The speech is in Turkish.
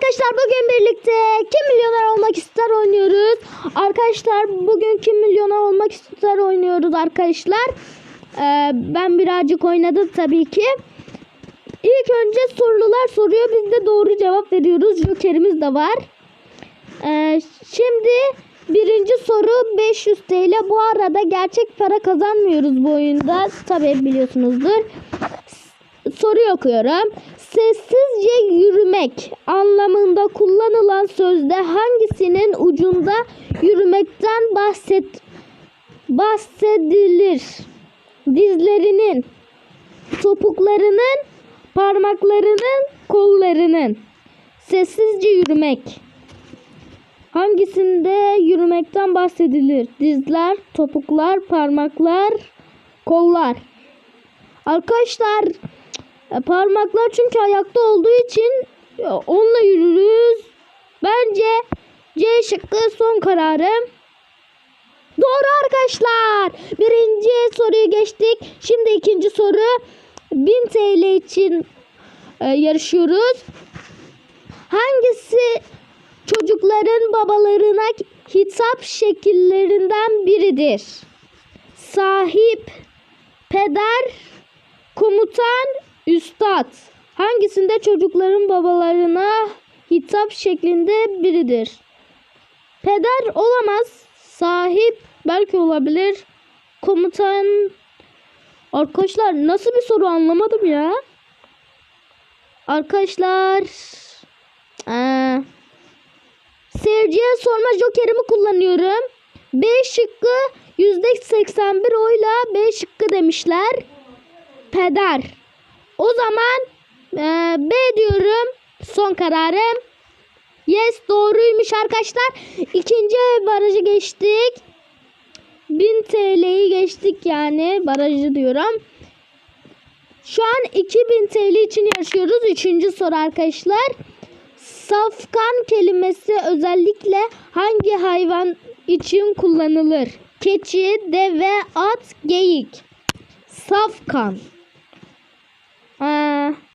arkadaşlar bugün birlikte kim milyoner olmak ister oynuyoruz. Arkadaşlar bugün kim milyoner olmak ister oynuyoruz arkadaşlar. Ee, ben birazcık oynadım tabii ki. İlk önce sorular soruyor biz de doğru cevap veriyoruz. Jokerimiz de var. Ee, şimdi birinci soru 500 TL. Bu arada gerçek para kazanmıyoruz bu oyunda. Tabii biliyorsunuzdur. Soru okuyorum. Sessizce yürümek anlamında kullanılan sözde hangisinin ucunda yürümekten bahset bahsedilir? Dizlerinin, topuklarının, parmaklarının, kollarının. Sessizce yürümek. Hangisinde yürümekten bahsedilir? Dizler, topuklar, parmaklar, kollar. Arkadaşlar parmaklar çünkü ayakta olduğu için e, onunla yürürüz. Bence C şıkkı son kararım. Doğru arkadaşlar. Birinci soruyu geçtik. Şimdi ikinci soru. 1000 TL için e, yarışıyoruz. Hangisi çocukların babalarına hitap şekillerinden biridir? Sahip, peder, komutan, üstad. Hangisinde çocukların babalarına hitap şeklinde biridir? Peder olamaz. Sahip belki olabilir. Komutan Arkadaşlar nasıl bir soru anlamadım ya. Arkadaşlar ee, seyirciye sorma jokerimi kullanıyorum. B şıkkı %81 oyla B şıkkı demişler. Peder. O zaman ee, B diyorum. Son kararım. Yes doğruymuş arkadaşlar. İkinci barajı geçtik. 1000 TL'yi geçtik yani barajı diyorum. Şu an 2000 TL için yarışıyoruz. Üçüncü soru arkadaşlar. Safkan kelimesi özellikle hangi hayvan için kullanılır? Keçi, deve, at, geyik. Safkan.